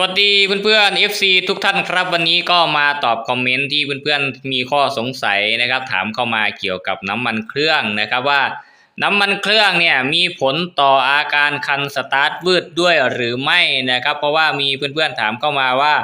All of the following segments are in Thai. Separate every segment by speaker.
Speaker 1: วัสดีเพื่อนๆ FC ทุกท่านครับ วันนี้ก็มาตอบคอมเมนต์ที่เพื่อนๆมีข้อสงสัยนะครับ ถามเข้ามาเกี่ยวกับน้ำมันเครื่องนะครับว่า น้ำมันเครื่องเนี่ยมีผลต่ออาการคันสตาร์ทวืดด้วยหรือไม่นะครับ เพราะว่ามีเพื่อนๆถามเข้ามาว่า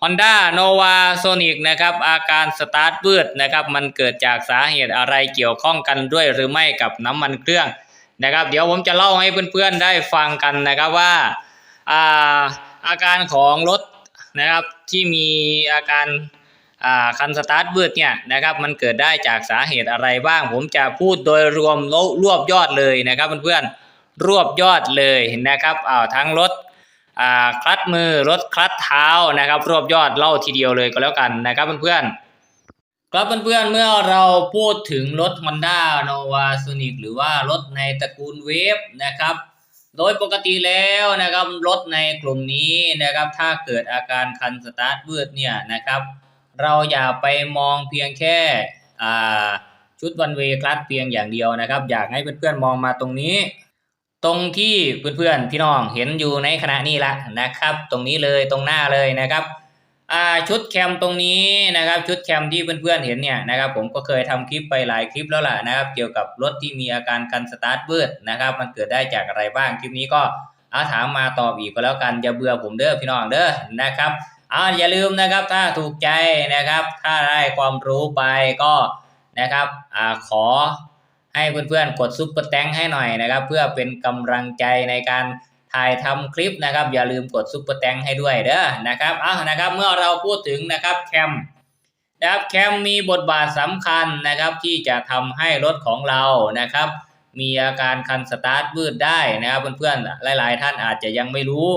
Speaker 1: Honda Nova Sonic นะครับอาการสตาร์ทวืดนะครับมันเกิดจากสาเหตุอะไรเกี่ยวข้องกันด้วยหรือไม่กับน้ำมันเครื่องนะครับ เดี๋ยวผมจะเล่าให้เพื่อนๆได้ฟังกันนะครับว่าอ่า อาการของรถนะครับที่มีอาการคันสตาร์ทวืดเนี่ยนะครับมันเกิดได้จากสาเหตุอะไรบ้าง ผมจะพูดโดยรวมรวบยอดเลยนะครับเพื่อนๆรวบยอดเลยนะครับอ้าวทั้งรถคลัตมือรถคลัตเท้านะครับ รวบยอดเล่าทีเดียวเลยก็แล้วกันนะครับเพื่อนๆครับเพื่อนๆเมื่อเราพูดถึงรถ Honda Nova Sonic หรือว่ารถในตระกูลเวฟนะครับ โดยปกติแล้วนะครับรถในกลุ่มนี้นะครับถ้าเกิดอาการคันสตาร์ทวืดเนี่ยนะครับ เราอย่าไปมองเพียงแค่ชุดวันเวคลัสเพียงอย่างเดียวนะครับ อยากให้เพื่อนๆมองมาตรงนี้ ตรงที่เพื่อนๆพี่น้องเห็นอยู่ในขณะนี้ละนะครับ ตรงนี้เลยตรงหน้าเลยนะครับ ชุดแคมตรงนี้นะครับชุดแคมที่เพื่อนๆเห็นเนี่ยนะครับผมก็เคยทำคลิปไปหลายคลิปแล้วล่ะนะครับ เกี่ยวกับรถที่มีอาการกันสตาร์ทเบิดนะครับ มันเกิดได้จากอะไรบ้างคลิปนี้ก็เอาถามมาตอบอีกก็แล้วกันอย่าเบื่อผมเด้อพี่น้องเด้อนะครับเอาอย่าลืมนะครับถ้าถูกใจนะครับ ถ้าได้ความรู้ไปก็นะครับอ่าขอให้เพื่อนๆกดซุปเปอร์แตงให้หน่อยนะครับ เพื่อเป็นกำลังใจในการ ถ่ายทำคลิปนะครับ อย่าลืมกดซุปเปอร์แตงให้ด้วยเด้อนะครับเอานะครับ เมื่อเราพูดถึงนะครับแคมนะครับแคมมีบทบาทสำคัญนะครับ ที่จะทำให้รถของเรานะครับ มีอาการคันสตาร์ทวืดได้นะครับ เพื่อนๆหลาย ๆ ท่านอาจจะยังไม่รู้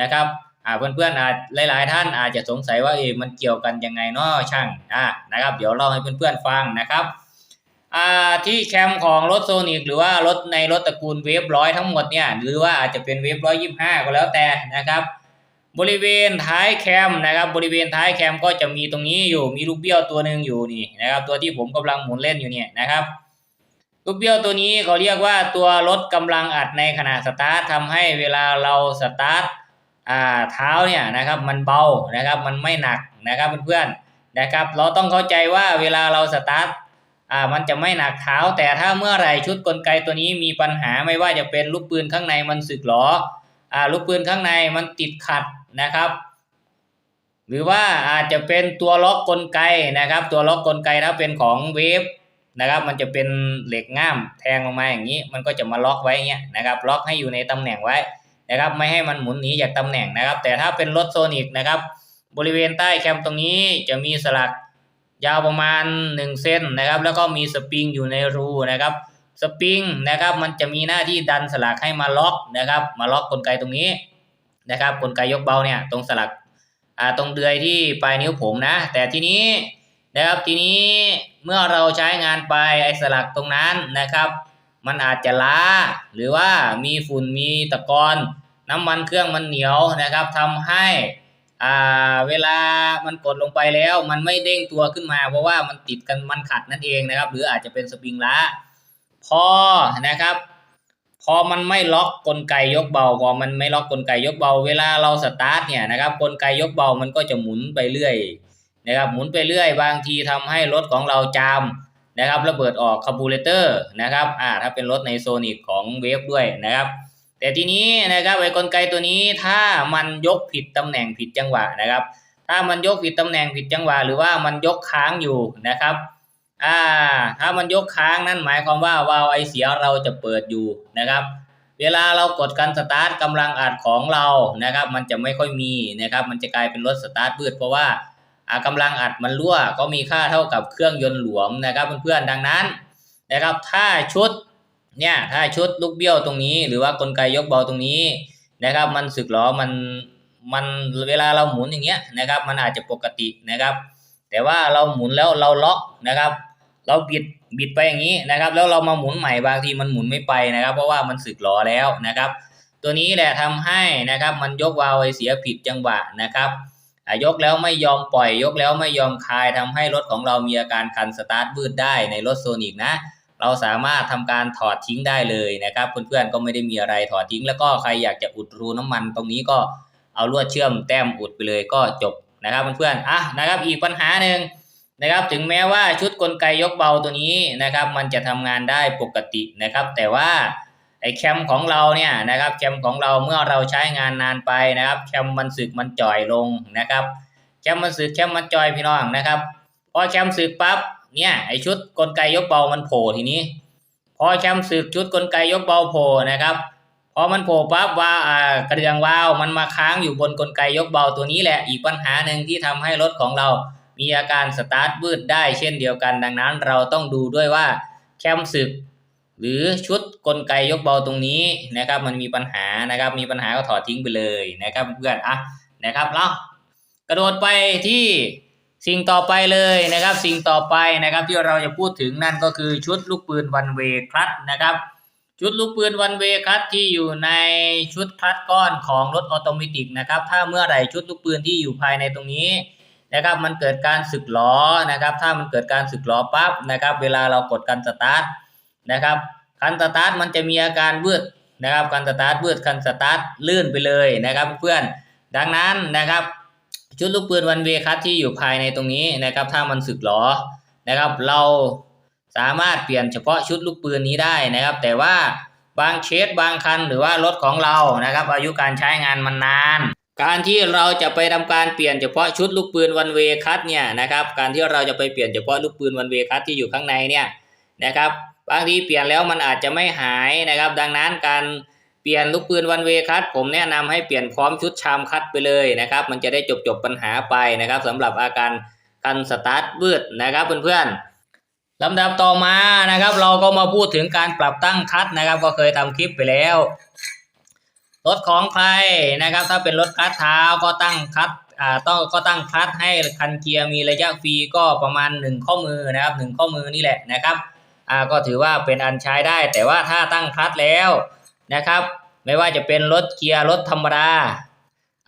Speaker 1: นะครับอ่าเพื่อนๆอาจหลาย ๆ ท่านอาจจะสงสัยว่าเอมันเกี่ยวกันยังไงเนาะช่างอ่านะครับ เดี๋ยวเล่าให้เพื่อนๆฟังนะครับ ที่แคมของรถโซนิกหรือว่ารถในรถตระกูลเวฟร้อยทั้งหมดเนี่ยหรือว่าอาจจะเป็นเวฟร้อยยี่ห้าก็แล้วแต่นะครับ บริเวณท้ายแคมนะครับ บริเวณท้ายแคมก็จะมีตรงนี้อยู่มีลูกเบี้ยวตัวหนึ่งอยู่นี่นะครับ ตัวที่ผมกำลังหมุนเล่นอยู่เนี่ยนะครับลูกเบี้ยวตัวนี้เขาเรียกว่าตัวรถกำลังอัดในขณะสตาร์ททำให้เวลาเราสตาร์ทอ่าเท้าเนี่ยนะครับมันเบานะครับมันไม่หนักนะครับเพื่อนๆนะครับ เราต้องเข้าใจว่าเวลาเราสตาร์ท อ่ามันจะไม่หนักเท้า แต่ถ้าเมื่อไหร่ชุดกลไกตัวนี้มีปัญหาไม่ว่าจะเป็นลูกปืนข้างในมันสึกหรออ่าลูกปืนข้างในมันติดขัดนะครับ หรือว่าอาจจะเป็นตัวล็อกกลไกนะครับ ตัวล็อกกลไกถ้าเป็นของเวฟนะครับ มันจะเป็นเหล็กง่ามแทงลงมาอย่างนี้ มันก็จะมาล็อกไว้เงี้ยนะครับ ล็อกให้อยู่ในตำแหน่งไว้นะครับ ไม่ให้มันหมุนหนีจากตำแหน่งนะครับ แต่ถ้าเป็นรถโซนิกนะครับ บริเวณใต้แคมตรงนี้จะมีสลัก ยาวประมาณ1เส้นนะครับ แล้วก็มีสปริงอยู่ในรูนะครับ สปริงนะครับ มันจะมีหน้าที่ดันสลักให้มาล็อกนะครับ มาล็อกกลไกตรงนี้นะครับ กลไกยกเบาเนี่ยตรงสลักอ่าตรงเดือยที่ปลายนิ้วผมนะ แต่ทีนี้นะครับทีนี้เมื่อเราใช้งานไปไอ้สลักตรงนั้นนะครับ มันอาจจะล้าหรือว่ามีฝุ่นมีตะกอนน้ำมันเครื่องมันเหนียวนะครับทำให้ อ่าเวลามันกดลงไปแล้วมันไม่เด้งตัวขึ้นมา เพราะว่ามันติดกันมันขัดนั่นเองนะครับ หรืออาจจะเป็นสปริงล้าพอนะครับ พอมันไม่ล็อกกลไกยกเบาพอมันไม่ล็อกกลไกยกเบา เวลาเราสตาร์ทเนี่ยนะครับกลไกยกเบามันก็จะหมุนไปเรื่อยนะครับหมุนไปเรื่อยบางทีทำให้รถของเราจามนะครับระเบิดออกคาร์บูเรเตอร์นะครับอ่าถ้าเป็นรถในโซนิกของเวฟด้วยนะครับ แต่ทีนี้นะครับไอ้กลไกตัวนี้ถ้ามันยกผิดตำแหน่งผิดจังหวะนะครับ ถ้ามันยกผิดตำแหน่งผิดจังหวะ หรือว่ามันยกค้างอยู่นะครับอ่าถ้ามันยกค้างนั่นหมายความว่าวาล์วไอเสียเราจะเปิดอยู่นะครับ เวลาเรากดการสตาร์ทกำลังอัดของเรานะครับ มันจะไม่ค่อยมีนะครับ มันจะกลายเป็นรถสตาร์ทบืดเพราะว่าอ่ากำลังอัดมันรั่วก็มีค่าเท่ากับเครื่องยนต์หลวมนะครับเพื่อนๆดังนั้นนะครับ ถ้าชุด เนี่ยถ้าชุดลูกเบี้ยวตรงนี้ หรือว่ากลไกยกเบาตรงนี้นะครับ มันสึกหรอมันมันเวลาเราหมุนอย่างเงี้ยนะครับ มันอาจจะปกตินะครับ แต่ว่าเราหมุนแล้วเราล็อกนะครับ เราบิดบิดไปอย่างนี้นะครับ แล้วเรามาหมุนใหม่บางทีมันหมุนไม่ไปนะครับ เพราะว่ามันสึกหรอแล้วนะครับ ตัวนี้แหละทำให้นะครับ มันยกวาล์วไอเสียผิดจังหวะนะครับยกแล้วไม่ยอมปล่อยยกแล้วไม่ยอมคลายทำให้รถของเรามีอาการคันสตาร์ทบืดได้ในรถโซนิกนะ เราสามารถทำการถอดทิ้งได้เลยนะครับ เพื่อนๆก็ไม่ได้มีอะไรถอดทิ้ง แล้วก็ใครอยากจะอุดรูน้ำมันตรงนี้ก็เอาลวดเชื่อมแต้มอุดไปเลยก็จบนะครับเพื่อนๆอะนะครับ อีกปัญหาหนึ่งนะครับ ถึงแม้ว่าชุดกลไกยกเบาตัวนี้นะครับ มันจะทำงานได้ปกตินะครับ แต่ว่าไอ้แคมของเราเนี่ยนะครับแคมของเราเมื่อเราใช้งานนานไปนะครับแคมมันสึกมันจ่อยลงนะครับแคมมันสึกแคมมันจ่อยพี่น้องนะครับ พอแคมสึกปั๊บ เนี่ย ไอชุดกลไกยกเบามันโผล่ทีนี้ พอแคมสึกชุดกลไกยกเบาโผล่นะครับพอมันโผล่ปั๊บว่าอ่ากระเดื่องวาวมันมาค้างอยู่บนกลไกยกเบาตัวนี้แหละอีกปัญหาหนึ่งที่ทำให้รถของเรา มีอาการสตาร์ทวืดได้เช่นเดียวกัน ดังนั้นเราต้องดูด้วยว่าแคมสึก หรือชุดกลไกยกเบาตรงนี้นะครับ มันมีปัญหานะครับ มีปัญหาก็ถอดทิ้งไปเลยนะครับเพื่อนอะนะครับแล้วกระโดดไปที่ สิ่งต่อไปเลยนะครับ สิ่งต่อไปนะครับ ที่เราจะพูดถึงนั่นก็คือชุดลูกปืนวันเวคัตนะครับ ชุดลูกปืนวันเวคัตที่อยู่ในชุดคลัตก้อนของรถออโตเมติกนะครับ ถ้าเมื่อไหร่ชุดลูกปืนที่อยู่ภายในตรงนี้นะครับมันเกิดการสึกล้อนะครับ ถ้ามันเกิดการสึกล้อปั๊บนะครับ เวลาเรากดการสตาร์ทนะครับคันสตาร์ทมันจะมีอาการวืดนะครับคันสตาร์ทวืดคันสตาร์ทลื่นไปเลยนะครับ เพื่อนดังนั้นนะครับ ชุดลูกปืนวันเวคัตที่อยู่ภายในตรงนี้นะครับถ้ามันสึกหรอนะครับ เราสามารถเปลี่ยนเฉพาะชุดลูกปืนนี้ได้นะครับ แต่ว่าบางเคสบางคันหรือว่ารถของเรานะครับ อายุการใช้งานมันนาน การที่เราจะไปทำการเปลี่ยนเฉพาะชุดลูกปืนวันเวคัตเนี่ยนะครับการที่เราจะไปเปลี่ยนเฉพาะลูกปืนวันเวคัตที่อยู่ข้างในเนี่ยนะครับบางทีเปลี่ยนแล้วมันอาจจะไม่หายนะครับ ดังนั้นการ เปลี่ยนลูกปืนวันเวคัตผมแนะนำให้เปลี่ยนพร้อมชุดชามคัดไปเลยนะครับ มันจะได้จบจบปัญหาไปนะครับสำหรับอาการกันสตาร์ทวืดนะครับเพื่อนๆลำดับต่อมานะครับ เราก็มาพูดถึงการปรับตั้งคัดนะครับ ก็เคยทำคลิปไปแล้วรถของใครนะครับ ถ้าเป็นรถคัดเท้าก็ตั้งคัดอ่าต้องก็ตั้งคัดให้คันเกียร์มีระยะฟรีก็ประมาณหนึ่งข้อมือนะครับหนึ่งข้อมือนี่แหละนะครับอ่าก็ถือว่าเป็นอันใช้ได้ แต่ว่าถ้าตั้งคัตแล้ว นะครับ ไม่ว่าจะเป็นรถเกียร์รถธรรมดา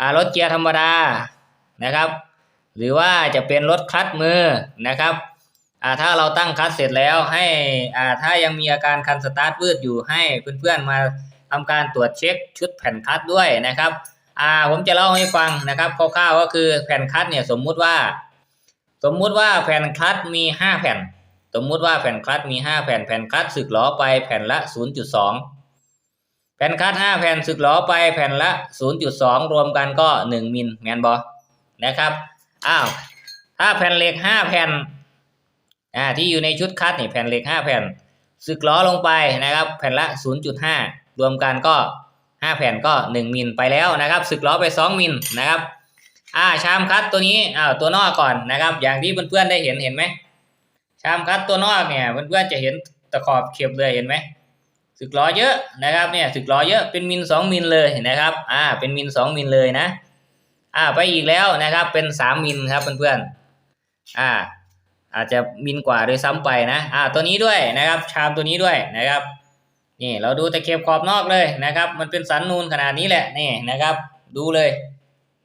Speaker 1: อ่ารถเกียร์ธรรมดานะครับ หรือว่าจะเป็นรถคลัตช์มือนะครับอ่าถ้าเราตั้งคลัตช์เสร็จแล้วให้อ่าถ้ายังมีอาการคันสตาร์ทวืดอยู่ให้เพื่อนๆมาทำการตรวจเช็คชุดแผ่นคลัตช์ด้วยนะครับอ่าผมจะเล่าให้ฟังนะครับคร่าวๆก็คือแผ่นคลัตช์เนี่ยสมมุติว่า สมมุติว่าแผ่นคลัตช์มีห้าแผ่น สมมุติว่าแผ่นคลัตช์มีห้าแผ่นแผ่นคลัตช์สึกล้อไปแผ่นละศูนย์จุดสอง แผ่นคัตช์ห้าแผ่นสึกหล้อไปแผ่นละศูนย์จุดสองรวมกันก็หนึ่งมิลแมนบอนะครับอ้าวถ้าแผ่นเหล็กห้าแผ่นอ่าที่อยู่ในชุดคัตนี่แผ่นเหล็กห้าแผ่นสึกล้อลงไปนะครับ แผ่นละศูนย์จุดห้ารวมกันก็ห้าแผ่นก็หนึ่งมิลไปแล้วนะครับสึกล้อไปสองมิลนะครับอ่าชามคัตตัวนี้อ้าวตัวนอกก่อนนะครับ อย่างที่เพื่อนๆได้เห็นเห็นไหมชามคัดตัวนอกเนี่ยเพื่อนๆจะเห็นตะขอบเข็บเลยเห็นไหม สึกล้อเยอะนะครับเนี่ยสึกล้อเยอะเป็นมิลสองมิลเลยนะครับอ่าเป็นมิลสองมิลเลยนะอ่าไปอีกแล้วนะครับเป็นสามมิลครับเพื่อนๆอ่าอาจจะมิลกว่าโดยซ้ำไปนะอ่าตัวนี้ด้วยนะครับ ชามตัวนี้ด้วยนะครับนี่เราดูตะเข็บขอบนอกเลยนะครับ มันเป็นสันนูนขนาดนี้แหละนี่นะครับ ดูเลย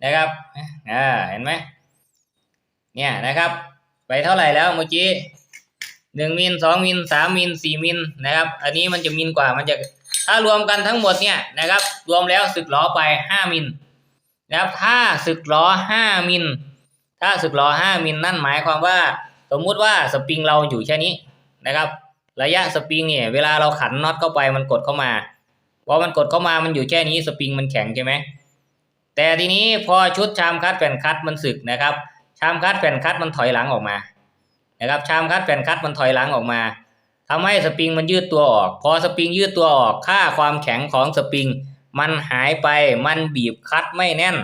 Speaker 1: นะครับอ่าเห็นไหมเนี่ยนะครับ ไปเท่าไหร่แล้วเมื่อกี้ หนึ่งมิลสองมิลสามมิลสี่มิลนะครับ อันนี้มันจะมิลกว่ามันจะถ้ารวมกันทั้งหมดเนี่ยนะครับ รวมแล้วสึกล้อไปห้ามิลนะครับถ้าสึกล้อห้ามิลถ้าสึกล้อห้ามิลนั่นหมายความว่า สมมุติว่าสปริงเราอยู่แค่นี้นะครับ ระยะสปริงเนี่ยเวลาเราขันน็อตเข้าไปมันกดเข้ามาพอมันกดเข้ามามันอยู่แค่นี้สปริงมันแข็งใช่ไหมแต่ทีนี้พอชุดชามคัดแผ่นคัดมันสึกนะครับ ชามคัดแผ่นคัดมันถอยหลังออกมา นะครับชามคัดแผ่นคัดมันถอยหลังออกมาทำให้สปริงมันยืดตัวออก พอสปริงยืดตัวออกค่าความแข็งของสปริง มันหายไปมันบีบคัดไม่แน่น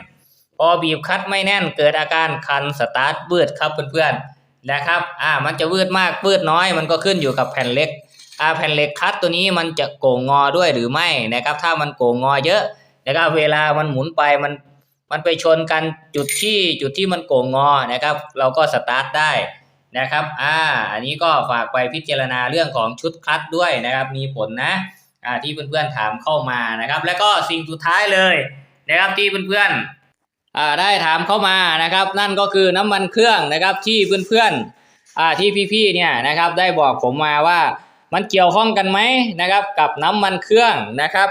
Speaker 1: พอบีบคัดไม่แน่น เกิดอาการคันสตาร์ทวืดครับเพื่อนๆนะครับอ่ามันจะวืดมากวืดน้อย มันก็ขึ้นอยู่กับแผ่นเหล็กอ่าแผ่นเหล็กคัดตัวนี้มันจะโก่งงอด้วยหรือไม่นะครับ ถ้ามันโก่งงอเยอะนะครับเวลามันหมุนไปมันมันไปชนกันจุดที่จุดที่มันโก่งงอนะครับ เราก็สตาร์ทได้ นะครับ อ่า อันนี้ก็ฝากไปพิจารณาเรื่องของชุดคลัตช์ด้วยนะครับ มีผลนะอ่าที่เพื่อนๆถามเข้ามานะครับ แล้วก็สิ่งสุดท้ายเลยนะครับที่เพื่อนๆอ่าได้ถามเข้ามานะครับ นั่นก็คือน้ำมันเครื่องนะครับที่เพื่อนๆอ่าที่พี่ๆเนี่ยนะครับได้บอกผมมาว่ามันเกี่ยวข้องกันไหมนะครับ กับน้ำมันเครื่องนะครับ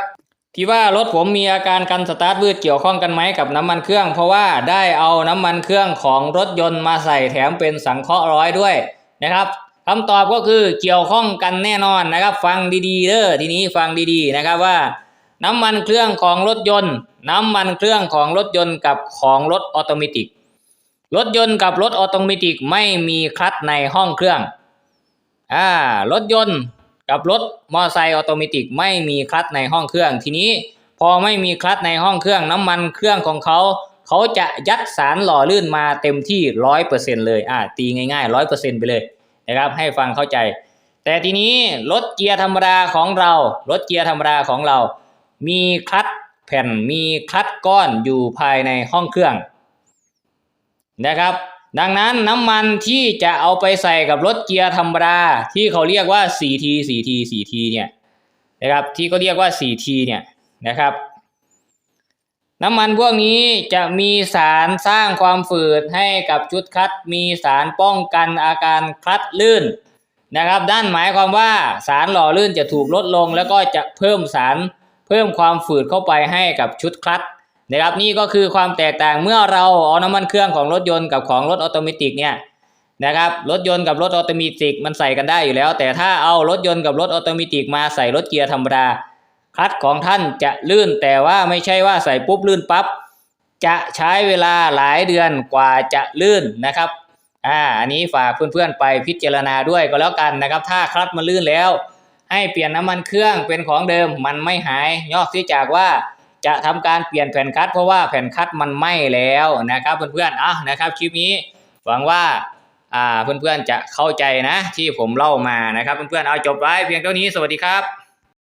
Speaker 1: ที่ว่ารถผมมีอาการกันสตาร์ทวืดเกี่ยวข้องกันไหมกับน้ำมันเครื่อง เพราะว่าได้เอาน้ำมันเครื่องของรถยนต์มาใส่แถมเป็นสังเคราะห์ร้อยด้วยนะครับคำตอบก็คือเกี่ยวข้องกันแน่นอนนะครับ ฟังดีๆเด้อทีนี้ฟังดีๆนะครับว่า น้ำมันเครื่องของรถยนต์ น้ำมันเครื่องของรถยนต์กับของรถออโตเมติกรถยนต์กับรถออโตเมติกไม่มีคลัตช์ในห้องเครื่องอ่ารถยนต์ กับรถมอเตอร์ไซค์ออโตเมติกไม่มีคลัตช์ในห้องเครื่อง ทีนี้พอไม่มีคลัตช์ในห้องเครื่องน้ำมันเครื่องของเขา เขาจะยัดสารหล่อลื่นมาเต็มที่ร้อยเปอร์เซ็นเลยอ่าตีง่ายๆร้อยเปอร์เซ็นไปเลยนะครับให้ฟังเข้าใจ แต่ทีนี้รถเกียร์ธรรมดาของเรา รถเกียร์ธรรมดาของเรา มีคลัตช์แผ่นมีคลัตช์ก้อนอยู่ภายในห้องเครื่องนะครับ ดังนั้นน้ำมันที่จะเอาไปใส่กับรถเกียร์ธรรมดาที่เขาเรียกว่า 4T 4T 4T เนี่ยนะครับที่เขาเรียกว่า 4T เนี่ยนะครับ น้ำมันพวกนี้จะมีสารสร้างความฝืดให้กับชุดคลัตมีสารป้องกันอาการคลัตลื่นนะครับด้านหมายความว่าสารหล่อลื่นจะถูกลดลง แล้วก็จะเพิ่มสารเพิ่มความฝืดเข้าไปให้กับชุดคลัตช์ นะครับนี่ก็คือความแตกต่างเมื่อเราเอาน้ำมันเครื่องของรถยนต์กับของรถออโตเมติกเนี่ยนะครับรถยนต์กับรถออโตเมติกมันใส่กันได้อยู่แล้ว แต่ถ้าเอารถยนต์กับรถออโตเมติกมาใส่รถเกียร์ธรรมดาคลัตช์ของท่านจะลื่นแต่ว่าไม่ใช่ว่าใส่ปุ๊บลื่นปั๊บจะใช้เวลาหลายเดือนกว่าจะลื่นนะครับอ่าอันนี้ฝากเพื่อนๆไปพิจารณาด้วยก็แล้วกันนะครับ ถ้าคลัตช์มันลื่นแล้ว ให้เปลี่ยนน้ำมันเครื่องเป็นของเดิมมันไม่หายนอกเสียจากว่า จะทำการเปลี่ยนแผ่นคัตเพราะว่าแผ่นคัตมันไหม้แล้วนะครับเพื่อนๆอะนะครับคลิปนี้หวังว่าอ่าเพื่อนๆจะเข้าใจนะที่ผมเล่ามานะครับเพื่อนๆเอาจบไว้เพียงเท่านี้สวัสดีครับ